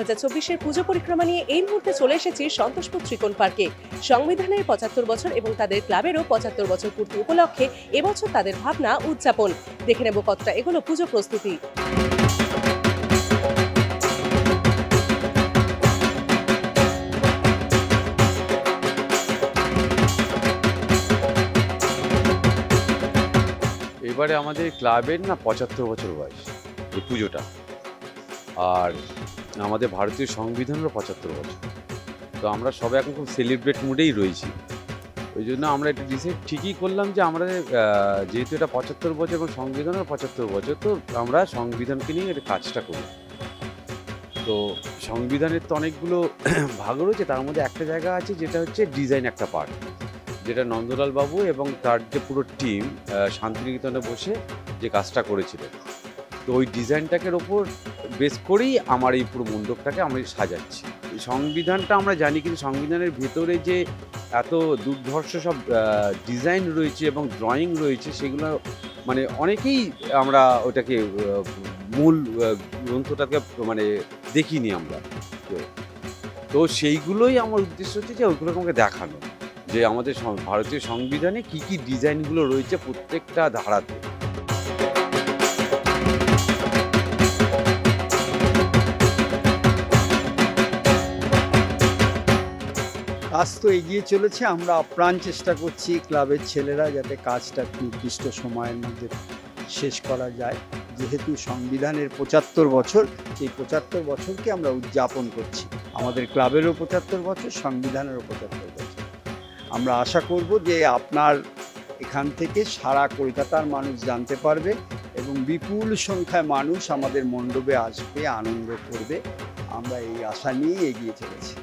হাজার চব্বিশের পুজো পরিক্রমা নিয়ে এই মুহূর্তে চলে এসেছি সন্তোষপুর ত্রিকোণ পার্কে। সংবিধানের পঁচাত্তর বছর এবং তাদের ক্লাবেরও পঁচাত্তর বছর পূর্তি উপলক্ষে এবছর তাদের ভাবনা উদযাপন। দেখে নেব কতটা এগুলো পুজো প্রস্তুতি। এবারে আমাদের ক্লাবের না পঁচাত্তর বছর বয়স, এই পুজোটা? আর আমাদের ভারতীয় সংবিধানেরও পঁচাত্তর বছর। তো আমরা সবাই এখন খুব সেলিব্রেট মুডেই রয়েছি। ওই জন্য আমরা এটা ডিসাইড ঠিকই করলাম যে আমরা যেহেতু এটা পঁচাত্তর বছর এবং সংবিধানের পঁচাত্তর বছর, তো আমরা সংবিধানকে নিয়ে এটা কাজটা করি তো সংবিধানের তো অনেকগুলো ভাগ রয়েছে, তার মধ্যে একটা জায়গা আছে যেটা হচ্ছে ডিজাইন একটা পার্ট যেটা নন্দলাল বাবু এবং তার যে পুরো টিম শান্তিনিকেতনে বসে যে কাজটা করেছিলেন। তো ওই ডিজাইনটাকের ওপর বেস করেই আমার এই পুরো মণ্ডপটাকে আমি সাজাচ্ছি। সংবিধানটা আমরা জানি কিন্তু সংবিধানের ভেতরে যে এত দুর্ধর্ষ সব ডিজাইন রয়েছে এবং ড্রয়িং রয়েছে সেগুলো মানে অনেকেই আমরা ওটাকে মূল গ্রন্থটাকে মানে দেখিনি আমরা। তো সেইগুলোই আমার উদ্দেশ্য হচ্ছে যে ওইগুলোকে আমাকে দেখানো। যে আমাদের ভারতীয় সংবিধানে কি কি ডিজাইনগুলো রয়েছে প্রত্যেকটা ধারাতে। কাজ তো এগিয়ে চলেছে। আমরা আপ্রাণ চেষ্টা করছি ক্লাবের ছেলেরা যাতে কাজটা নির্দিষ্ট সময়ের মধ্যে শেষ করা যায়। যেহেতু সংবিধানের পঁচাত্তর বছর সেই পঁচাত্তর বছরকে আমরা উদযাপন করছি। আমাদের ক্লাবেরও পঁচাত্তর বছর, সংবিধানেরও পঁচাত্তর বছর। আমরা আশা করব যে আপনার এখান থেকে সারা কলকাতার মানুষ জানতে পারবে এবং বিপুল সংখ্যায় মানুষ আমাদের মণ্ডপে আসবে, আনন্দ করবে। আমরা এই আশা নিয়ে এগিয়ে চলেছি।